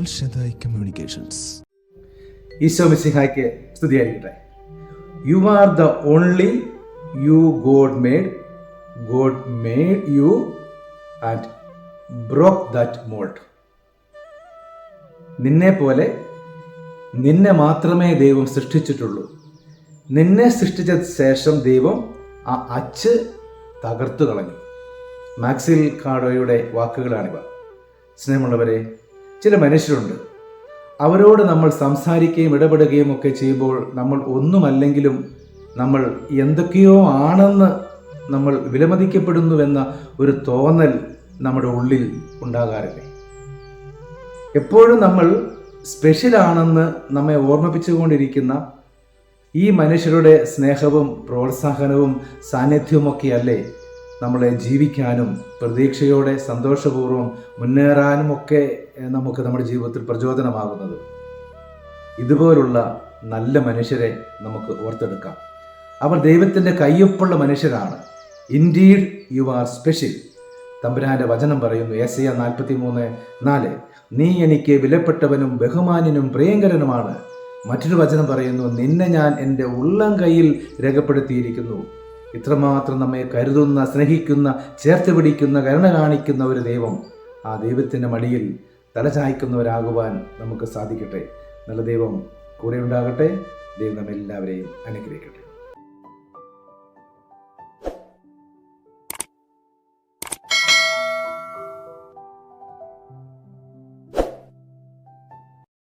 Communications. Isho മിസിഹായ്ക്ക് സ്തുതിയായിരിക്കട്ടെ. You are the only you God made God made you and broke that mould നിന്നെ പോലെ നിന്നെ മാത്രമേ ദൈവം സൃഷ്ടിച്ചിട്ടുള്ളൂ. നിന്നെ സൃഷ്ടിച്ച ശേഷം ദൈവം ആ അച്ച് തകർത്തു കളഞ്ഞു. മാക്സിൽ കാഡോയുടെ വാക്കുകളാണിവ. സ്നേഹമുള്ളവരെ ചില മനുഷ്യരുണ്ട്. അവരോട് നമ്മൾ സംസാരിക്കുകയും ഇടപെടുകയും ഒക്കെ ചെയ്യുമ്പോൾ നമ്മൾ ഒന്നുമല്ലെങ്കിലും നമ്മൾ എന്തൊക്കെയോ ആണെന്ന് നമ്മൾ വിലമതിക്കപ്പെടുന്നുവെന്ന ഒരു തോന്നൽ നമ്മുടെ ഉള്ളിൽ ഉണ്ടാകാറില്ലേ? എപ്പോഴും നമ്മൾ സ്പെഷ്യലാണെന്ന് നമ്മെ ഓർമ്മിപ്പിച്ചുകൊണ്ടിരിക്കുന്ന ഈ മനുഷ്യരുടെ സ്നേഹവും പ്രോത്സാഹനവും സാന്നിധ്യവുമൊക്കെയല്ലേ നമ്മളെ ജീവിക്കാനും പ്രതീക്ഷയോടെ സന്തോഷപൂർവം മുന്നേറാനും ഒക്കെ നമുക്ക് നമ്മുടെ ജീവിതത്തിൽ പ്രചോദനമാകുന്നത്. ഇതുപോലുള്ള നല്ല മനുഷ്യരെ നമുക്ക് ഓർത്തെടുക്കാം. അവർ ദൈവത്തിന്റെ കയ്യൊപ്പുള്ള മനുഷ്യരാണ്. ഇൻഡീഡ് യു ആർ സ്പെഷ്യൽ തമ്പുരാന്റെ വചനം പറയുന്നു എസ് എ നാൽപ്പത്തി മൂന്ന് നാല്. നീ എനിക്ക് വിലപ്പെട്ടവനും ബഹുമാന്യനും പ്രിയങ്കരനുമാണ്. മറ്റൊരു വചനം പറയുന്നു നിന്നെ ഞാൻ എന്റെ ഉള്ളം കയ്യിൽ രേഖപ്പെടുത്തിയിരിക്കുന്നു. ഇത്രമാത്രം നമ്മെ കരുതുന്ന സ്നേഹിക്കുന്ന ചേർത്ത് പിടിക്കുന്ന കരുണ കാണിക്കുന്ന ഒരു ദൈവം ആ ദൈവത്തിന്റെ മടിയിൽ തലചായ്ക്കുന്നവരാകുവാൻ നമുക്ക് സാധിക്കട്ടെ. നല്ല ദൈവം കൂടെ ഉണ്ടാകട്ടെ. ദൈവം നമ്മെല്ലാവരെയും അനുഗ്രഹിക്കട്ടെ.